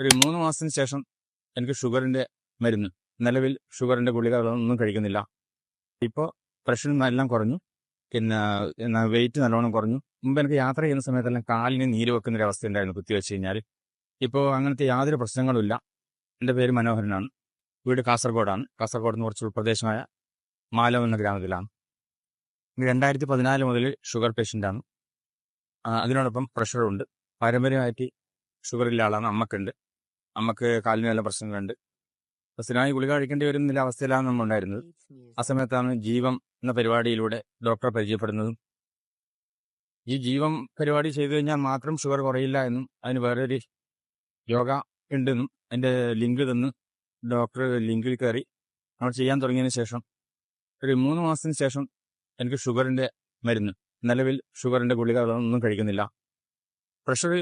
ഒരു മൂന്ന് മാസത്തിന് ശേഷം എനിക്ക് ഷുഗറിന്റെ മരുന്ന്. നിലവിൽ ഷുഗറിന്റെ ഗുളികകളൊന്നും കഴിക്കുന്നില്ല. ഇപ്പോൾ പ്രഷറും എല്ലാം കുറഞ്ഞു. പിന്നെ വെയിറ്റ് നല്ലോണം കുറഞ്ഞു. മുമ്പ് എനിക്ക് യാത്ര ചെയ്യുന്ന സമയത്തെല്ലാം കാലിന് നീര് വെക്കുന്ന ഒരു അവസ്ഥ ഉണ്ടായിരുന്നു കുത്തി വെച്ച് കഴിഞ്ഞാൽ ഇപ്പോൾ അങ്ങനത്തെ യാതൊരു പ്രശ്നങ്ങളുമില്ല എന്റെ പേര് മനോഹരനാണ്. വീട് കാസർഗോഡാണ്. കാസർഗോഡ് എന്ന് കുറച്ച് ഉൾപ്രദേശമായ മാലം എന്ന ഗ്രാമത്തിലാണ്. രണ്ടായിരത്തി പതിനാല് മുതൽ ഷുഗർ പേഷ്യന്റാണ് അതിനോടൊപ്പം പ്രഷറുണ്ട് പാരമ്പര്യമായിട്ട് ഷുഗർ ആളാണ് അമ്മക്കുണ്ട്. അമ്മയ്ക്ക് കാലിന് നല്ല പ്രശ്നങ്ങളുണ്ട്. സ്ഥിരമായി ഗുളിക കഴിക്കേണ്ടി വരുന്ന അവസ്ഥയിലാണ് നമ്മൾ ഉണ്ടായിരുന്നത് ആ സമയത്താണ് ജീവം എന്ന പരിപാടിയിലൂടെ ഡോക്ടറെ പരിചയപ്പെടുന്നതും. ഈ ജീവം പരിപാടി ചെയ്തു കഴിഞ്ഞാൽ മാത്രം ഷുഗർ കുറയില്ല എന്നും അതിന് വേറൊരു യോഗ ഉണ്ടെന്നും അതിന്റെ ലിങ്ക് തന്ന് ഡോക്ടർ ലിങ്കിൽ കയറി നമ്മൾ ചെയ്യാൻ തുടങ്ങിയതിന് ശേഷം ഒരു മൂന്ന് മാസത്തിന് ശേഷം എനിക്ക് ഷുഗറിന്റെ മരുന്ന്. നിലവിൽ ഷുഗറിന്റെ ഗുളികകളൊന്നും കഴിക്കുന്നില്ല. പ്രഷർ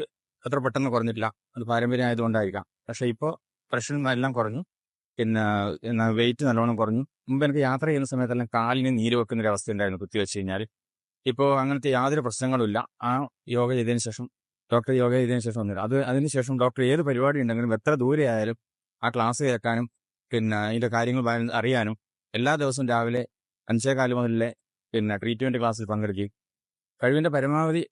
അത്ര പെട്ടെന്ന് കുറഞ്ഞിട്ടില്ല. അത് പാരമ്പര്യം ആയതുകൊണ്ടായിരിക്കാം പക്ഷെ ഇപ്പോൾ പ്രഷർ എല്ലാം കുറഞ്ഞു. പിന്നെ വെയിറ്റ് നല്ലോണം കുറഞ്ഞു. മുമ്പ് എനിക്ക് യാത്ര ചെയ്യുന്ന സമയത്തെല്ലാം കാലിന് നീര് വെക്കുന്ന ഒരു അവസ്ഥ ഉണ്ടായിരുന്നു കുത്തി വെച്ച് കഴിഞ്ഞാൽ ഇപ്പോൾ അങ്ങനത്തെ യാതൊരു പ്രശ്നങ്ങളുമില്ല. ആ യോഗ ചെയ്തതിന് ശേഷം ഡോക്ടർ യോഗ ചെയ്തതിന് ശേഷം വന്നില്ല. അത് അതിനുശേഷം ഡോക്ടർ ഏത് പരിപാടി ഉണ്ടെങ്കിലും എത്ര ദൂരെ ആയാലും ആ ക്ലാസ് കേൾക്കാനും പിന്നെ അതിന്റെ കാര്യങ്ങൾ അറിയാനും എല്ലാ ദിവസവും രാവിലെ അഞ്ചേകാൽ മുതലേ പിന്നെ ട്രീറ്റ്മെന്റ് ക്ലാസ്സിൽ പങ്കെടുക്കുകയും. കഴിവിന്റെ പരമാവധി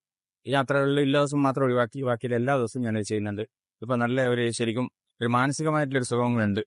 യാത്രകളിൽ എല്ലാ ദിവസവും മാത്രം ഒഴിവാക്കി ബാക്കിയുള്ള എല്ലാ ദിവസവും ഞാനത് ചെയ്യുന്നുണ്ട്. ഇപ്പൊ നല്ല ഒരു ശരിക്കും ഒരു മാനസികമായിട്ടുള്ളൊരു സുഖങ്ങളുണ്ട്